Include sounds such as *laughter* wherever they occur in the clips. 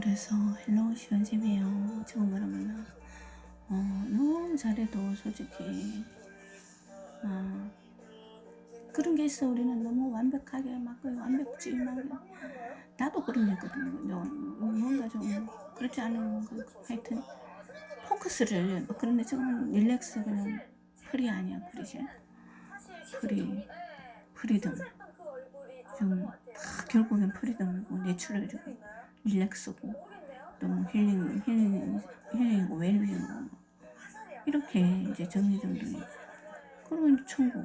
그래서 헬로우 시원집이에요. 지금 그러면은. 어, 너무 잘해도 솔직히. 어, 그런 게 있어. 우리는 너무 완벽하게 막그 완벽주의만 나도 그런 게 있거든요. 뭔가 좀 그렇지 않은 그 하여튼 포커스를 그런데 지금은 릴렉스 그냥 프리 아니야 프리지 프리 프리덤 좀다 결국엔 프리덤이고 내추럴이고 릴렉스고 또뭐 힐링 힐링 힐링이고 웰빙이고 이렇게 이제 정리정돈이 그러면 이제 천국.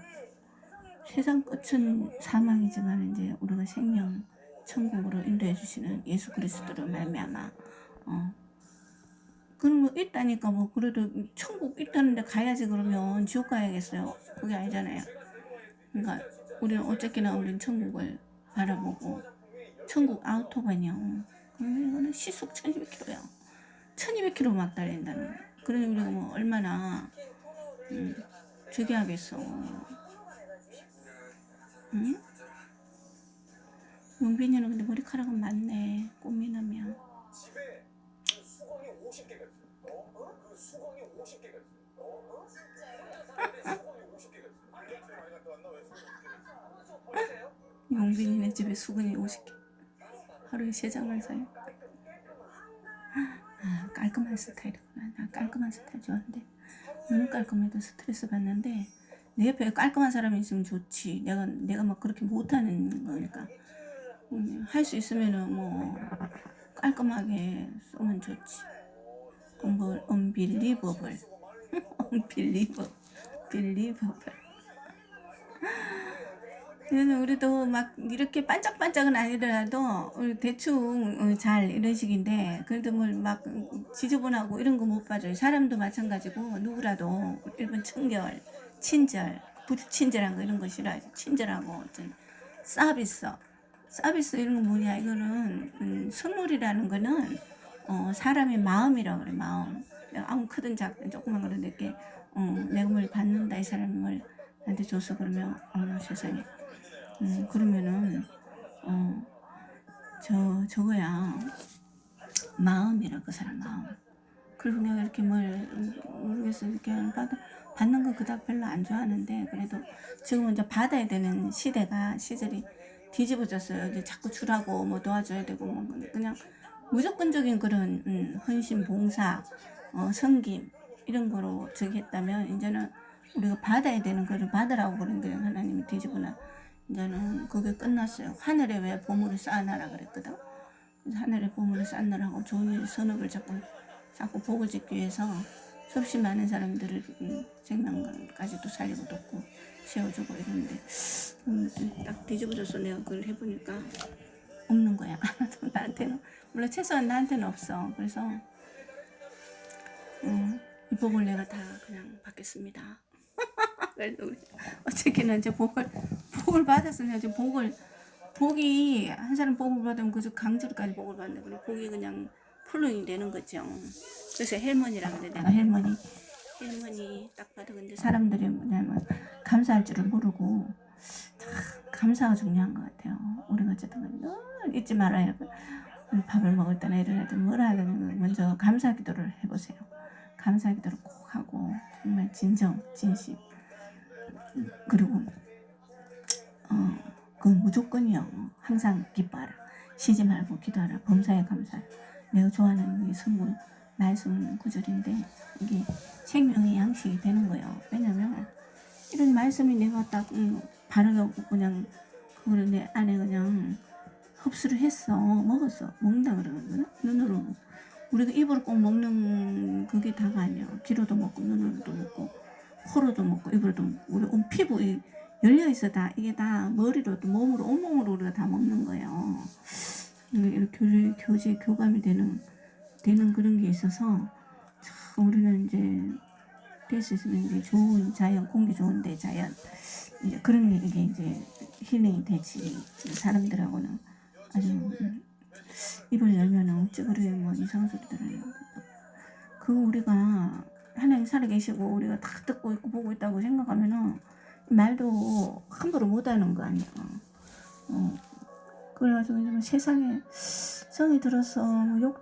세상 끝은 사망이지만 이제 우리가 생명 천국으로 인도해 주시는 예수 그리스도로 말미암아 어. 그런 거 있다니까 뭐 그래도 천국 있다는데 가야지 그러면 지옥 가야겠어요. 그게 아니잖아요. 그러니까 우리는 어쨌거나 우리는 천국을 바라보고 천국 그러면 이거는 시속 1200km야 1200km 막 달린다는 거야 그러니 우리가 뭐 얼마나 음, 저기 하겠어 응? 용빈이는 근데 머리카락은 많네 꽃미남이야 집에 그 수건이 50개가 있어요. 어? 그 수건이 50개가 있어요. 어? 진짜요? 수건이 50개가 있어요. 많이 갔다 왔나? 왜 수건이 50개가 있어요? 용빈이네 집에 수건이 50개 하루에 세 장을 사요. 아, 깔끔한 스타일이구나. 나 깔끔한 스타일 좋아하는데. 너무 깔끔해도 스트레스 받는데 내 옆에 깔끔한 사람이 있으면 좋지. 내가 내가 막 그렇게 못하는 거니까. 음, 할수 있으면은 뭐 깔끔하게 쏘면 좋지. 뭐 unbelievable unbelievable believable *laughs* 그래서 우리도 막 이렇게 반짝반짝은 아니더라도 대충 어, 잘 이런 식인데 그래도 뭘 막 지저분하고 이런 거 못 봐줘요. 사람도 마찬가지고 누구라도 일본 청결, 친절, 부친절한 거 이런 거 싫어하죠. 친절하고 어떤 서비스, 서비스 이런 거 뭐냐 이거는 음, 선물이라는 거는 어, 사람의 마음이라고 그래 마음. 아무 크든 작든 조그만 거는 이렇게 어, 내가 뭘 받는다 이 사람이 뭘 나한테 줘서 그러면 어머 세상에 음, 그러면은 어, 저 저거야 마음이라 그 사람 마음. 그리고 내가 이렇게 뭘 모르겠어 이렇게 받 받는 거 그닥 별로 안 좋아하는데 그래도 지금은 이제 받아야 되는 시대가 시절이 뒤집어졌어요. 이제 자꾸 주라고 뭐 도와줘야 되고 뭐 그냥 무조건적인 그런 음, 헌신 봉사 어, 성김 이런 거로 저기 했다면 이제는 우리가 받아야 되는 거를 받으라고 그런 거예요. 하나님이 뒤집어놔. 이제는 그게 끝났어요. 하늘에 왜 보물을 쌓아놔라 그랬거든. 하늘에 보물을 쌓느라고 좋은 일 선업을 자꾸 자꾸 복을 짓기 위해서 수없이 많은 사람들을 음, 생명까지도 살리고 돕고 세워주고 이러는데 음, 딱 뒤집어져서 내가 그걸 해보니까 없는 거야. *laughs* 나한테는 물론 최소한 나한테는 없어. 그래서 음, 이 복을 내가 다 그냥 받겠습니다. *laughs* 우리 어쨌거나 이제 복을 복을 받았으면 이제 복을 복이 한 사람 복을 받으면 그저 강제로까지 복을 받는데 그리고 복이 그냥 풀링이 되는 거죠. 그래서 헬머니라고 그래 내가 헬머니 헬머니 딱 봐도 근데 사람들이 뭐냐면 감사할 줄을 모르고 참 감사가 중요한 것 같아요. 우리가 어쨌든 늘 잊지 말아야 우리 밥을 먹을 때나 일어날 때 뭐라 하든 먼저 감사 기도를 해보세요. 감사 기도를 꼭 하고 정말 진정 진심 그리고 어, 그건 무조건이요. 항상 기뻐하라. 쉬지 말고 기도하라. 범사에 감사하라. 내가 좋아하는 이 성분 말씀 구절인데 이게 생명의 양식이 되는 거예요. 왜냐면 이런 말씀이 내가 딱 음, 바르게 그냥 그거를 내 안에 그냥 흡수를 했어. 먹었어. 먹는다 그러거든. 눈으로. 우리가 입으로 꼭 먹는 그게 다가 아니야. 귀로도 먹고 눈으로도 먹고 코로도 먹고 입으로도 먹고 우리 온 피부 이 열려 있어 다 이게 다 머리로도 몸으로 온몸으로 우리가 다 먹는 거예요. 이렇게 교제 교감이 되는 되는 그런 게 있어서 참 우리는 이제 될수 있으면 이제 좋은 자연 공기 좋은데 자연 이제 그런 게 이제 힐링이 되지 사람들하고는 아주 음, 입을 열면은 찌그러져 뭐 이상한 소리 들어요. 그거 우리가 하나님 살아계시고 우리가 다 듣고 있고 보고 있다고 생각하면은 말도 함부로 못하는 거 아니야. 어. 그래가지고 뭐 세상에 성이 들어서 뭐 욕.